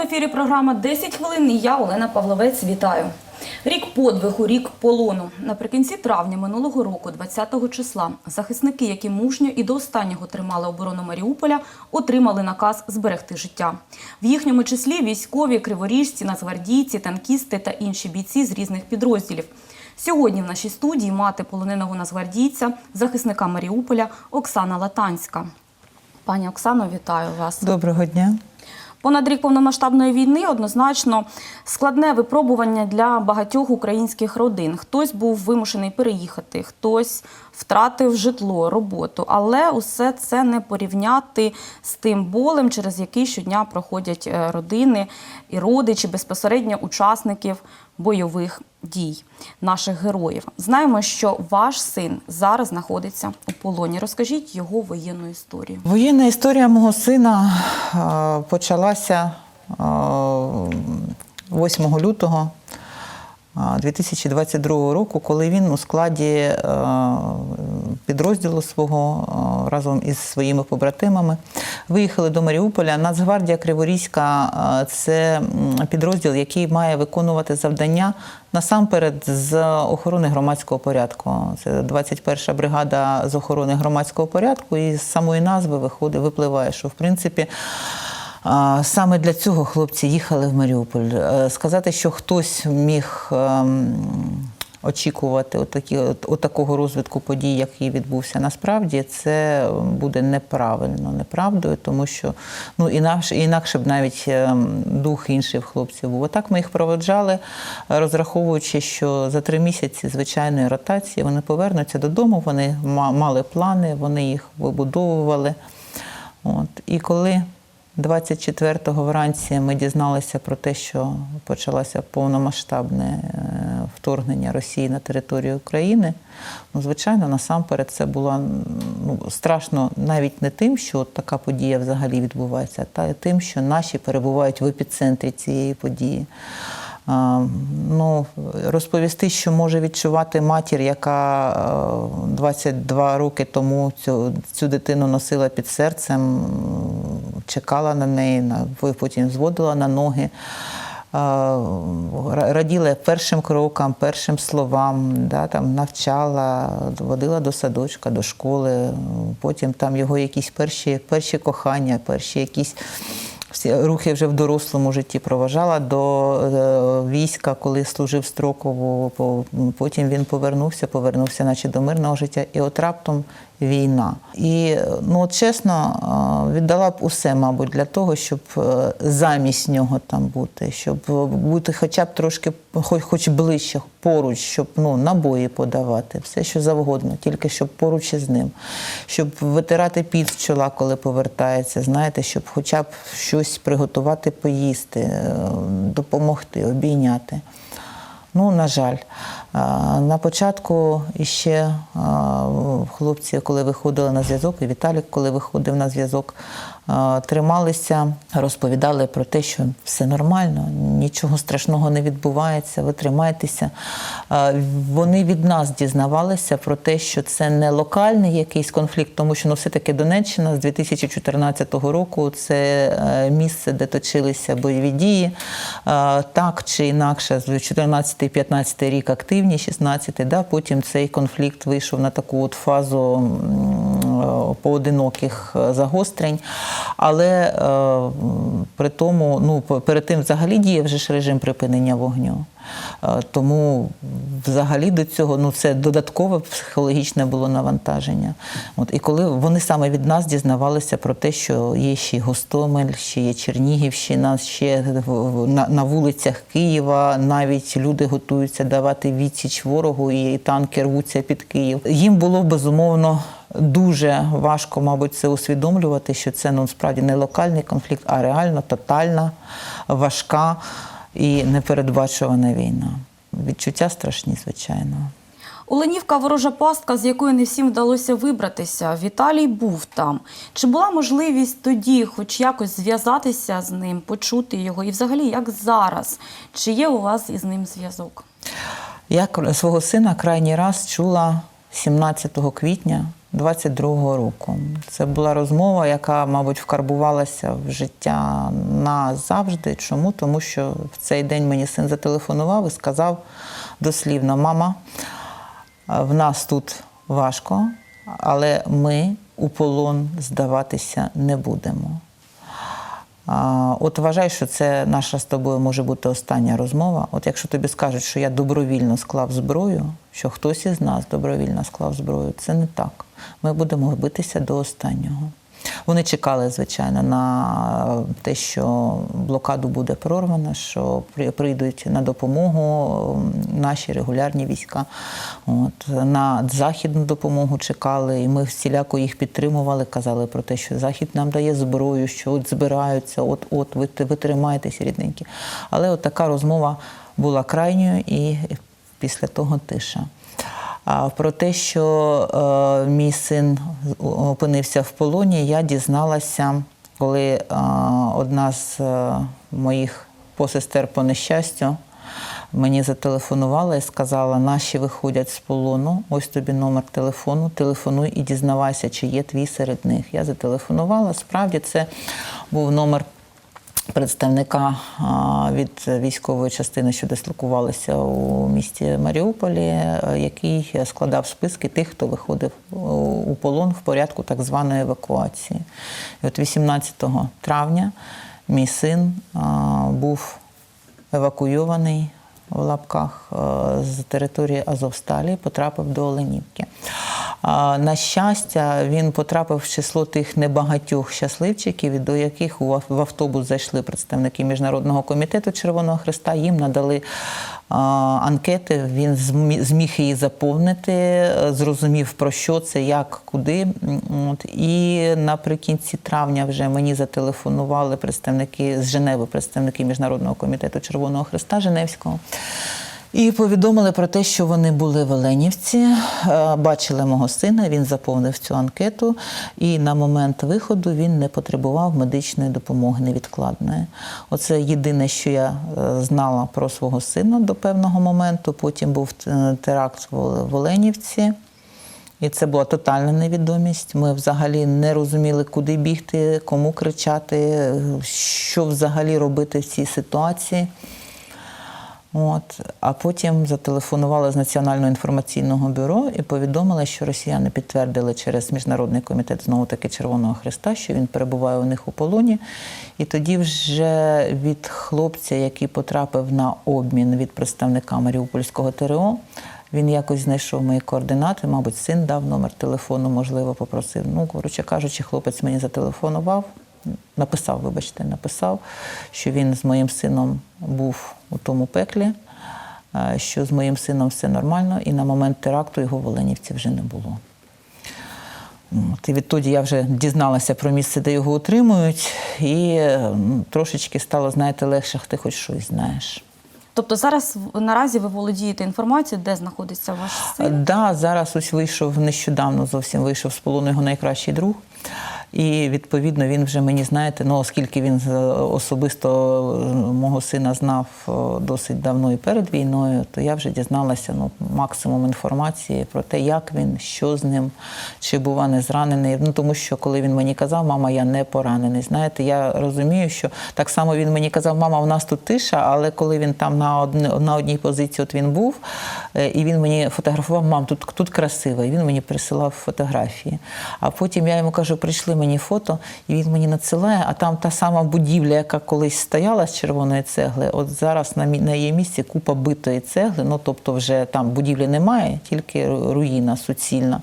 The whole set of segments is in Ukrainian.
в ефірі програма «10 хвилин. І я Олена Павловець. Вітаю. Рік подвигу, рік полону. Наприкінці травня минулого року, 20-го числа, захисники, які мужньо і до останнього тримали оборону Маріуполя, отримали наказ зберегти життя. В їхньому числі військові, криворіжці, нацгвардійці, танкісти та інші бійці з різних підрозділів. Сьогодні в нашій студії мати полоненого нацгвардійця, захисника Маріуполя Оксана Латанська. Пані Оксано, вітаю вас. Доброго дня. Понад рік повномасштабної війни однозначно складне випробування для багатьох українських родин. Хтось був вимушений переїхати, хтось втратив житло, роботу. Але усе це не порівняти з тим болем, через який щодня проходять е, родини і родичі безпосередньо учасників бойових дій наших героїв. Знаємо, що ваш син зараз знаходиться у полоні. Розкажіть його воєнну історію. Воєнна історія мого сина почалася е, 8 лютого 2022 року, коли він у складі е, підрозділу свого е, разом із своїми побратимами виїхали до Маріуполя. Нацгвардія Криворізька е, це підрозділ, який має виконувати завдання насамперед з охорони громадського порядку. Це 21 бригада з охорони громадського порядку, і з самої назви виходить, випливає, що в принципі. Саме для цього хлопці їхали в Маріуполь. Е, Сказати, що хтось міг ем, очікувати отакі, от, такого розвитку подій, який відбувся, насправді це буде неправильно, неправдою, тому що ну інакше, інакше б навіть ем, дух інших хлопців був. Отак ми їх проводжали, розраховуючи, що за три місяці звичайної ротації вони повернуться додому. Вони мали плани, вони їх вибудовували. От. І коли 24-го вранці ми дізналися про те, що почалося повномасштабне е, вторгнення Росії на територію України. Ну, звичайно, насамперед це було ну, страшно навіть не тим, що от така подія взагалі відбувається, та тим, що наші перебувають в епіцентрі цієї події. Ну, розповісти, що може відчувати матір, яка е, 22 роки тому цю, цю дитину носила під серцем, чекала на неї, потім зводила на ноги. е, Раділа першим крокам, першим словам, да, там навчала, водила до садочка, до школи, потім там його якісь перші, перші кохання, перші якісь всі рухи вже в дорослому житті проважала до е, війська, коли служив строково. Потім він повернувся, повернувся, наче до мирного життя, і от раптом війна. І ну чесно, е, віддала б усе, мабуть, для того, щоб е, замість нього там бути, щоб бути хоча б трошки, хоч, хоч ближче, поруч, щоб ну, набої подавати, все що завгодно, тільки щоб поруч із ним, щоб витирати під з чола, коли повертається, знаєте, щоб хоча б щось приготувати, поїсти, е, допомогти, обійняти. Ну, на жаль, на початку іще хлопці, коли виходили на зв'язок, і Віталік, коли виходив на зв'язок, трималися, розповідали про те, що все нормально, нічого страшного не відбувається, ви тримайтеся. Вони від нас дізнавалися про те, що це не локальний якийсь конфлікт, тому що ну, все-таки Донеччина з 2014 року це е, місце, де точилися бойові дії. Так чи інакше, з 14-15 рік активні, 16 да, потім цей конфлікт вийшов на таку от фазу поодиноких е, загострень. Але е, при тому, ну, перед тим взагалі діяв вже ж режим припинення вогню. Е, Тому взагалі до цього ну це додаткове психологічне було навантаження. От і коли вони саме від нас дізнавалися про те, що є ще Гостомель, ще є Чернігівщина, ще на, на вулицях Києва навіть люди готуються давати відсіч ворогу, і танки рвуться під Київ. Їм було безумовно. Дуже важко, мабуть, це усвідомлювати, що це ну справді не локальний конфлікт, а реально тотальна, важка і непередбачувана війна. Відчуття страшні, звичайно. Оленівка ворожа пастка, з якої не всім вдалося вибратися. Віталій був там. Чи була можливість тоді, хоч якось зв'язатися з ним, почути його? І взагалі, як зараз? Чи є у вас із ним зв'язок? Я свого сина крайній раз чула 17 квітня 22-го року. Це була розмова, яка, мабуть, вкарбувалася в життя назавжди. Чому? Тому що в цей день мені син зателефонував і сказав дослівно: мама, в нас тут важко, але ми у полон здаватися не будемо. От вважай, що це наша з тобою може бути остання розмова. От якщо тобі скажуть, що я добровільно склав зброю, що хтось із нас добровільно склав зброю, це не так. Ми будемо битися до останнього. Вони чекали, звичайно, на те, що блокаду буде прорвано, що прийдуть на допомогу наші регулярні війська. От, на західну допомогу чекали, і ми всіляко їх підтримували, казали про те, що Захід нам дає зброю, що от збираються, от, от ви, рідненькі. Але от така розмова була крайньою, і після того тиша. Про те, що е, мій син опинився в полоні, я дізналася, коли е, одна з е, моїх посестер по нещастю мені зателефонувала і сказала: наші виходять з полону, ось тобі номер телефону, телефонуй і дізнавайся, чи є твій серед них. Я зателефонувала. Справді це був номер представника від військової частини, що дислокувалися у місті Маріуполі, е, який складав списки тих, хто виходив у- у полон в порядку так званої евакуації. І от 18 травня мій син був евакуйований в лапках е, з території Азовсталі, потрапив до Оленівки. На щастя, він потрапив в число тих небагатьох щасливчиків, до яких в автобус зайшли представники Міжнародного комітету Червоного Христа. Їм надали анкети. Він зміг її заповнити, зрозумів про що це, як, куди. От. І наприкінці травня вже мені зателефонували представники з Женеви, представники Міжнародного комітету Червоного Христа Женевського. І повідомили про те, що вони були в Оленівці, е, бачили мого сина, він заповнив цю анкету, і на момент виходу він не потребував медичної допомоги невідкладної. Оце єдине, що я е, знала про свого сина до певного моменту. Потім був е, теракт в Оленівці. І це була тотальна невідомість. Ми взагалі не розуміли, куди бігти, кому кричати, що взагалі робити в цій ситуації. От. А потім зателефонували з Національного інформаційного бюро і повідомили, що росіяни підтвердили через Міжнародний комітет знову таки Червоного Христа, що він перебуває у них у полоні. І тоді вже від хлопця, який потрапив на обмін від представника Маріупольського ТРО, він якось знайшов мої координати, мабуть, син дав номер телефону, можливо, попросив. Ну, коротше кажучи, хлопець мені зателефонував, написав, вибачте, написав, що він з моїм сином був у тому пеклі, е, що з моїм сином все нормально, і на момент теракту його в Оленівці вже не було. От, і відтоді я вже дізналася про місце, де його утримують, і трошечки стало, знаєте, легше, ти хоч щось знаєш. Тобто зараз наразі ви володієте інформацією, де знаходиться ваш син? Да, зараз ось вийшов нещодавно, зовсім вийшов з полону його найкращий друг. І відповідно він вже мені знаєте, ну оскільки він особисто е, мого сина знав е, досить давно і перед війною, то я вже дізналася ну, максимум інформації про те, як він, що з ним, чи бува не зранений. Ну тому що коли він мені казав, мама, я не поранений. Знаєте, я розумію, що так само він мені казав, мама, у нас тут тиша, але коли він там на одне на одній позиції, от він був, е, і він мені фотографував, мам, тут, тут красиво, і він мені присилав фотографії. А потім я йому кажу, прийшли мені фото, і він мені надсилає, а там та сама будівля, яка колись стояла з червоної цегли, от зараз на, на її місці купа битої цегли, ну тобто вже там будівлі немає, тільки руїна суцільна.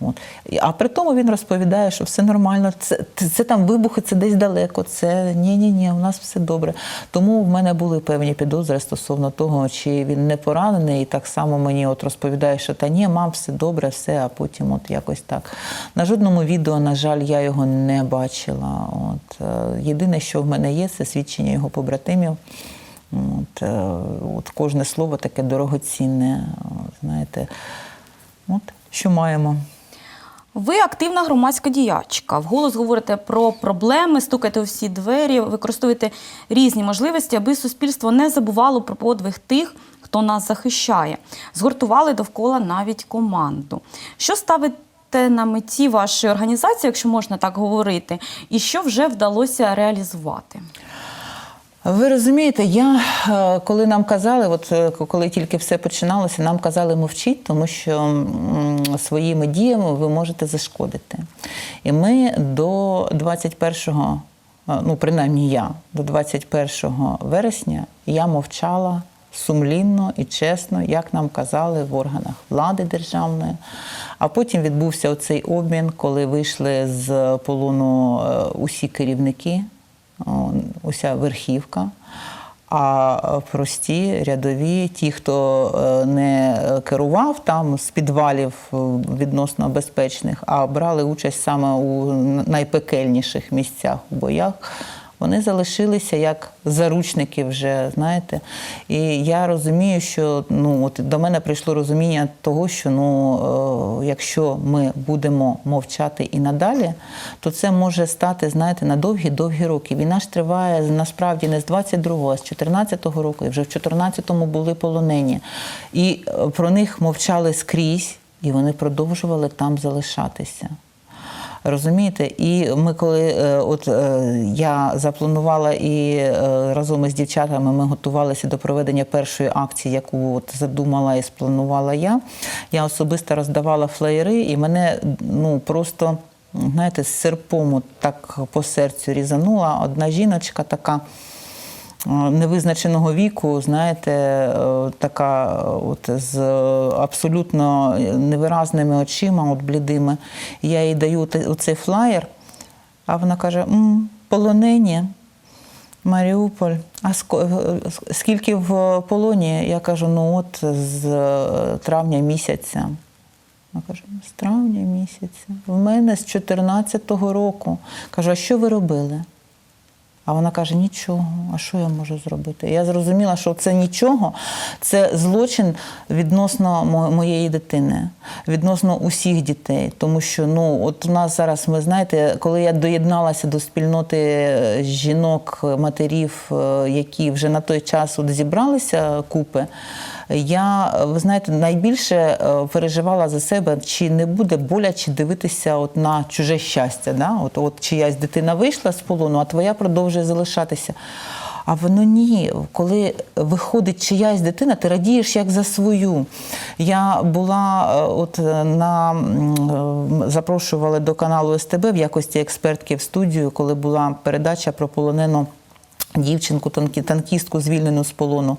От. А при тому він розповідає, що все нормально, це, це, там вибухи, це десь далеко, це ні-ні-ні, у нас все добре. Тому в мене були певні підозри стосовно того, чи він не поранений, і так само мені от розповідає, що та ні, мам, все добре, все, а потім от якось так. На жодному відео, на жаль, я його не бачила. От. е, Єдине, що в мене є, це свідчення його побратимів. От, е, от кожне слово таке дорогоцінне, знаєте. От, що маємо. Ви активна громадська діячка. Вголос говорите про проблеми, стукаєте у всі двері, використовуєте різні можливості, аби суспільство не забувало про подвиг тих, хто нас захищає. Згуртували довкола навіть команду. Що ставите на меті вашої організації, якщо можна так говорити, і що вже вдалося реалізувати? Ви розумієте, я е, коли нам казали, от е, коли тільки все починалося, нам казали мовчіть, тому що своїми діями ви можете зашкодити. І ми до 21-го, е, ну принаймні я, до 21 вересня я мовчала сумлінно і чесно, як нам казали в органах влади державної. А потім відбувся оцей обмін, коли вийшли з полону е, усі керівники уся верхівка. А прості рядові, ті, хто е, не керував там з підвалів е, відносно безпечних, а брали участь саме у найпекельніших місцях у боях, вони залишилися як заручники вже, знаєте. І я розумію, що ну от до мене прийшло розуміння того, що ну е, якщо ми будемо мовчати і надалі, то це може стати, знаєте, на довгі-довгі роки. Війна ж триває насправді не з 22-го, а з 14-го року. І вже в 14-му були полонені. І е, про них мовчали скрізь, і вони продовжували там залишатися. Розумієте, і ми коли е, от е, я запланувала і е, разом із дівчатами ми готувалися до проведення першої акції, яку от задумала і спланувала я. Я особисто роздавала флеєри, і мене ну просто знаєте, з серпом от так по серцю різанула одна жіночка така. Е, Невизначеного віку, знаєте, е, така е, от з абсолютно невиразними очима, от блідими. Я їй даю оцей флаєр, а вона каже: М, полонені, Маріуполь. А скільки в полоні? Я кажу, ну от з травня місяця. Вона каже, «Ну, з травня місяця. В мене з 14-го року. Кажу, а що ви робили? А вона каже: нічого, а що я можу зробити? Я зрозуміла, що це нічого, це злочин відносно моєї дитини, відносно усіх дітей. Тому що ну, от у нас зараз, ви знаєте, коли я доєдналася до спільноти е, жінок, матерів, е, які вже на той час от зібралися купи. Я, ви знаєте, найбільше е, переживала за себе, чи не буде боляче дивитися от на чуже щастя. Да? От, от чиясь дитина вийшла з полону, а твоя продовжує залишатися. А воно ні. Коли виходить чиясь дитина, ти радієш як за свою. Я була е, от е, на запрошували до каналу СТБ в якості експертки в студію, коли була передача про полонену дівчинку, танкістку, звільнену з полону.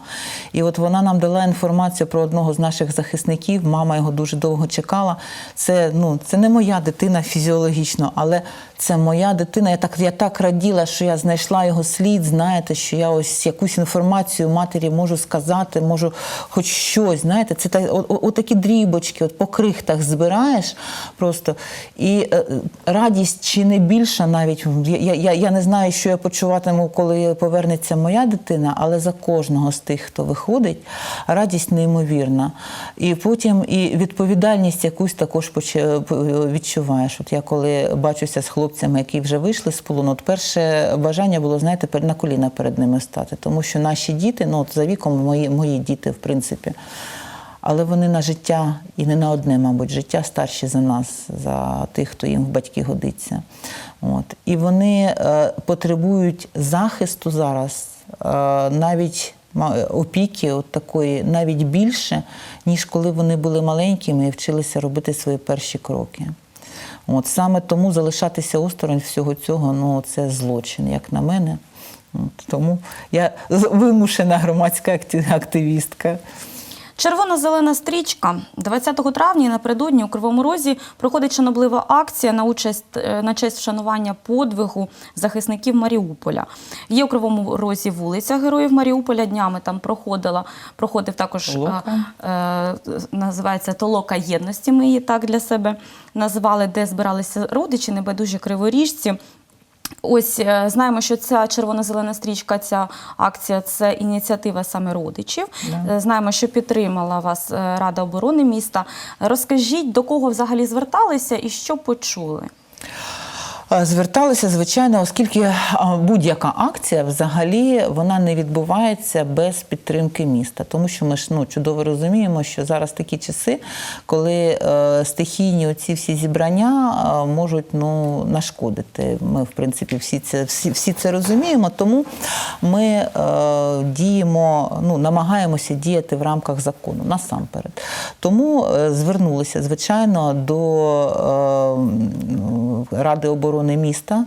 І от вона нам дала інформацію про одного з наших захисників. Мама його дуже довго чекала. Це, ну, це не моя дитина фізіологічно, але це моя дитина. Я так, я так раділа, що я знайшла його слід. Знаєте, що я ось якусь інформацію матері можу сказати, можу хоч щось. Знаєте, це та, о, о, такі дрібочки, от по крихтах збираєш просто. І е, радість чи не більша навіть. Я, я, я не знаю, що я почуватиму, коли повернеться моя дитина, але за кожного з тих, хто виходить, радість неймовірна. І потім і відповідальність якусь також відчуваєш. От я коли бачуся з хлопцями, які вже вийшли з полону, от перше бажання було, знаєте, на коліна перед ними стати. Тому що наші діти, ну от за віком мої, мої діти, в принципі. Але вони на життя і не на одне, мабуть, життя старші за нас, за тих, хто їм в батьки годиться. От. І вони е, потребують захисту зараз, е, навіть опіки от такої, навіть більше, ніж коли вони були маленькими і вчилися робити свої перші кроки. От саме тому залишатися осторонь всього цього ну це злочин, як на мене. От, тому я вимушена громадська активістка. Червоно-зелена стрічка 20 травня напередодні у Кривому Розі проходить шаноблива акція на участь е, на честь вшанування подвигу захисників Маріуполя. Є у Кривому Розі вулиця Героїв Маріуполя. Днями там проходила проходив також Толока. е, е, називається Толока єдності. Ми її так для себе назвали, де збиралися родичі, небайдужі криворіжці. Ось е, знаємо, що ця червоно-зелена стрічка, ця акція це ініціатива саме родичів. Да. Е, Знаємо, що підтримала вас е, Рада оборони міста. Розкажіть, до кого взагалі зверталися і що почули? Е, Зверталися, звичайно, оскільки е, будь-яка акція взагалі вона не відбувається без підтримки міста. Тому що ми ж ну, чудово розуміємо, що зараз такі часи, коли е, стихійні оці всі зібрання е, можуть ну, нашкодити. Ми, в принципі, всі це, всі, всі це розуміємо, тому ми е, діємо, ну, намагаємося діяти в рамках закону насамперед. Тому е, звернулися, звичайно, до е, Ради оборони міста.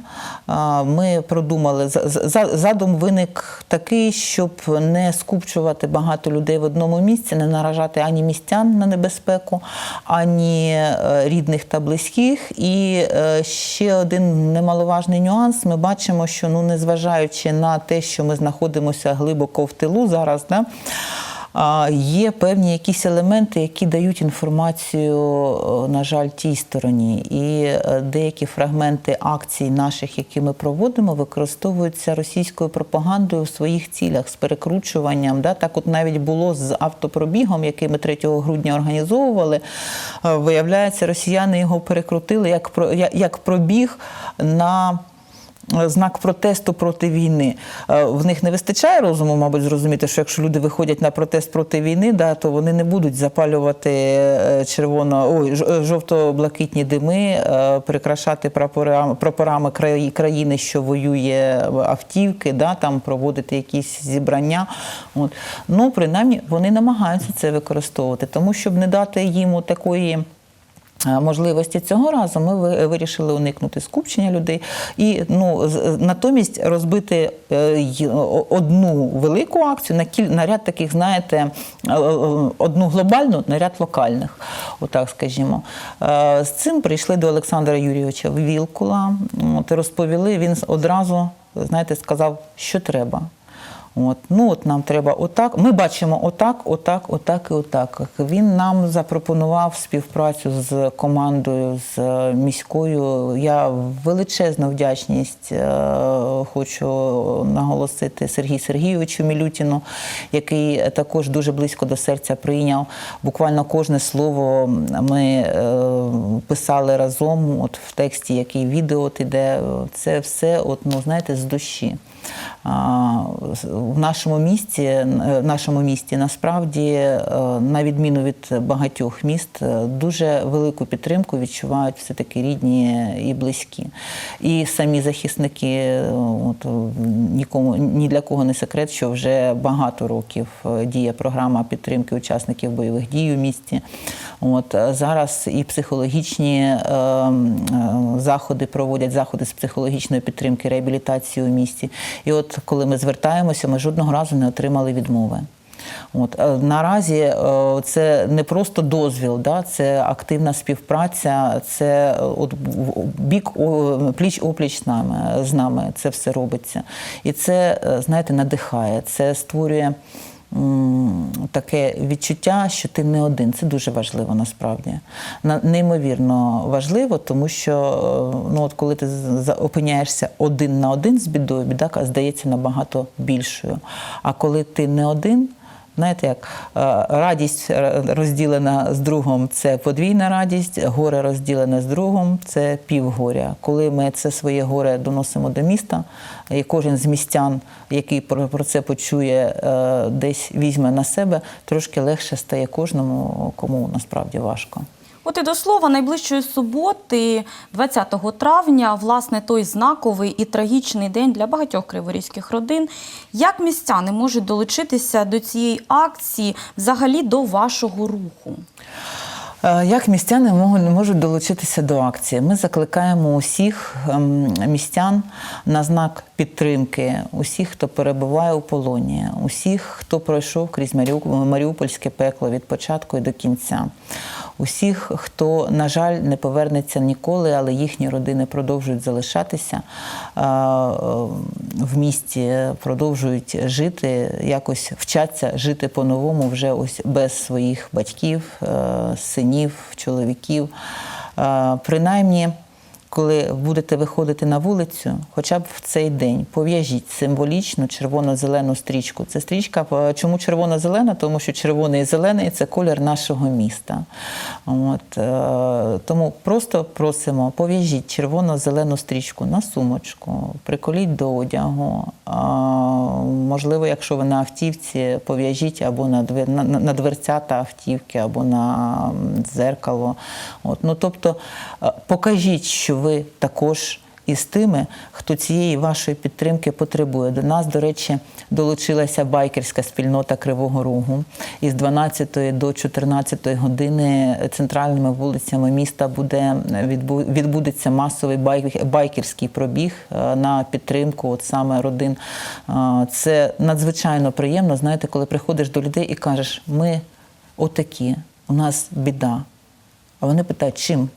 Ми продумали за- за- задум виник такий, щоб не скупчувати багато людей в одному місці, не наражати ані містян на небезпеку, ані е, рідних та близьких. І е, ще один немаловажний нюанс. Ми бачимо, що ну, незважаючи на те, що ми знаходимося глибоко в тилу зараз, да, Є певні якісь елементи, які дають інформацію, е, на жаль, тій стороні. І е, деякі фрагменти акцій наших, які ми проводимо, використовуються російською пропагандою в своїх цілях з перекручуванням. Да? Так, от навіть було з автопробігом, який ми 3 грудня організовували. Е, Виявляється, росіяни його перекрутили як- як пробіг на знак протесту проти війни. Е, В них не вистачає розуму, мабуть, зрозуміти, що якщо люди виходять на протест проти війни, да, то вони не будуть запалювати е, червоно, ой, е, жовто-блакитні дими, е, прикрашати прапорами, прапорами краї- країни, що воює автівки, да, там проводити якісь зібрання. От. Ну, принаймні, вони намагаються це використовувати, тому щоб не дати їм такої. Е, Можливості цього разу ми вирішили уникнути скупчення людей і ну натомість розбити е, одну велику акцію на кіль на ряд таких, знаєте, е, одну глобальну на ряд локальних. Отак скажімо. З цим прийшли до Олександра Юрійовича Вілкула. От розповіли. Він одразу знаєте сказав, що треба. От, ну от нам треба отак. Ми бачимо отак, отак, отак і отак. Він нам запропонував співпрацю з командою з е, міською. Я величезну вдячність е, хочу наголосити Сергію Сергійовичу Мілютіну, який також дуже близько до серця прийняв. Буквально кожне слово ми е, писали разом. От в тексті, який відео іде, це все, от, ну знаєте, з душі. В нашому місті, е, нашому місті насправді, е, на відміну від багатьох міст, е, дуже велику підтримку відчувають все-таки рідні і близькі. І самі захисники, от, нікому ні для кого не секрет, що вже багато років діє програма підтримки учасників бойових дій у місті. От зараз і психологічні е, е, заходи проводять заходи з психологічної підтримки, реабілітації у місті. І от коли ми звертаємося, ми жодного разу не отримали відмови. От е, наразі е, це не просто дозвіл, да, це активна співпраця, це е, от бік пліч опліч з нами, з нами це все робиться. І це, знаєте, надихає, це створює таке відчуття, що ти не один. Це дуже важливо насправді. На- Неймовірно важливо, тому що е, ну, от коли ти опиняєшся один на один з бідою, біда здається набагато більшою. А коли ти не один, Знаєте, як е, радість е, розділена з другом це подвійна радість, горе розділене з другом це півгоря. Коли ми це своє горе доносимо до міста, і кожен з містян, який про, це почує, е, десь візьме на себе, трошки легше стає кожному, кому насправді важко. От і до слова, найближчої суботи, 20 травня, власне, той знаковий і трагічний день для багатьох криворізьких родин. Як містяни можуть долучитися до цієї акції, взагалі до вашого руху? Е, Як містяни можуть- долучитися до акції? Ми закликаємо усіх ем, містян на знак підтримки, усіх, хто перебуває у полоні, усіх, хто пройшов крізь Маріупольське пекло від початку і до кінця. Усіх, хто, на жаль, не повернеться ніколи, але їхні родини продовжують залишатися е, в місті, продовжують жити, якось вчаться жити по-новому вже ось без своїх батьків, е, синів, чоловіків. Е, Принаймні. Коли будете виходити на вулицю, хоча б в цей день пов'яжіть символічно червоно-зелену стрічку. Це стрічка, е, чому червоно-зелена? Тому що червоний і зелений це колір нашого міста. От, е, тому просто просимо, пов'яжіть червоно-зелену стрічку на сумочку, приколіть до одягу. Можливо, якщо ви на автівці, пов'яжіть або на, двер, на на дверцята автівки, або на дзеркало. От, ну, тобто е, покажіть, що ви також із тими, хто цієї вашої підтримки потребує. До нас, до речі, долучилася байкерська спільнота Кривого Рогу. Із 12 до 14 години центральними вулицями міста буде відбудеться масовий байкерський пробіг е, на підтримку от саме родин. Е, Це надзвичайно приємно. Знаєте, коли приходиш до людей і кажеш, ми отакі, у нас біда. А вони питають, чим?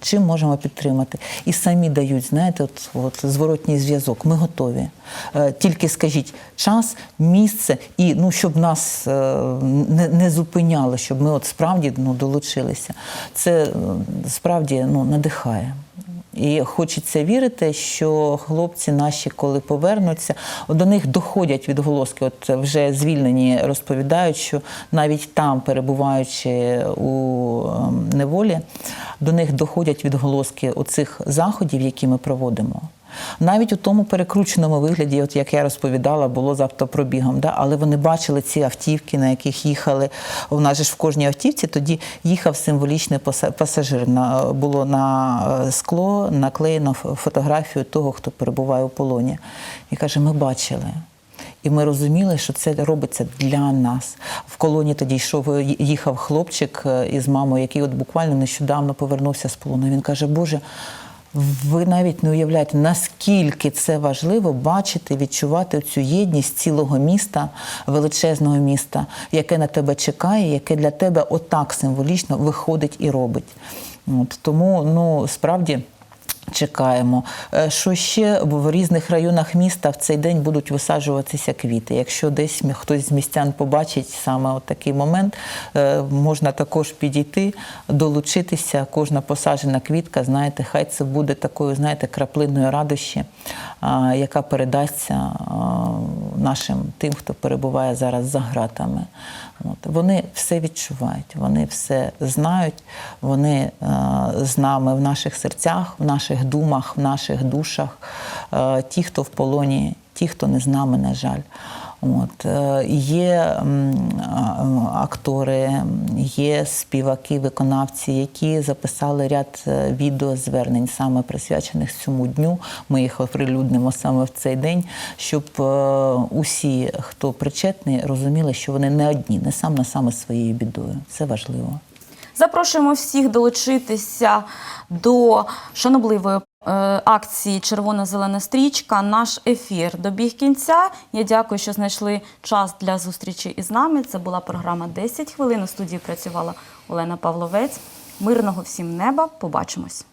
Чим можемо підтримати? І самі дають, знаєте, от, от зворотній зв'язок. Ми готові. Е, тільки скажіть час, місце, і ну, щоб нас е, не, не зупиняло, щоб ми от справді ну, долучилися. Це е, справді ну, надихає. І хочеться вірити, що хлопці наші, коли повернуться, до них доходять відголоски. От вже звільнені розповідають, що навіть там, перебуваючи у ем, неволі, до них доходять відголоски оцих заходів, які ми проводимо. Навіть у тому перекрученому вигляді, от як я розповідала, було з автопробігом, да? але вони бачили ці автівки, на яких їхали. У нас же ж в кожній автівці тоді їхав символічний паса- пасажир. Було на е, скло наклеєно фотографію того, хто перебуває у полоні. І каже, ми бачили. І ми розуміли, що це робиться для нас. В колоні тоді йшов, їхав хлопчик е, із мамою, який от буквально нещодавно повернувся з полону. Він каже, Боже, ви навіть не уявляєте, наскільки це важливо бачити, відчувати цю єдність цілого міста, величезного міста, яке на тебе чекає, яке для тебе отак символічно виходить і робить. От, тому ну, справді. Чекаємо, Е, що ще в різних районах міста в цей день будуть висаджуватися квіти. Якщо десь хтось з містян побачить саме от такий момент, е, можна також підійти, долучитися. Кожна посаджена квітка, знаєте, хай це буде такою, знаєте, краплиною радощі, яка передасться нашим тим, хто перебуває зараз за гратами. От. Вони все відчувають, вони все знають, вони е, з нами в наших серцях, в наших думах, в наших душах. Е, ті, хто в полоні, ті, хто не з нами, на жаль. От. е, Є актори, є співаки, виконавці, які записали ряд е, відеозвернень, саме присвячених цьому дню. Ми їх оприлюднимо саме в цей день, щоб е, усі, хто причетний, розуміли, що вони не одні, не сам на саме своєю бідою. Це важливо. Запрошуємо всіх долучитися до шанобливої е, акції Червона-зелена стрічка. Наш ефір добіг кінця. Я дякую, що знайшли час для зустрічі із нами. Це була програма «10 хвилин. У студії працювала Олена Павловець. Мирного всім неба. Побачимось.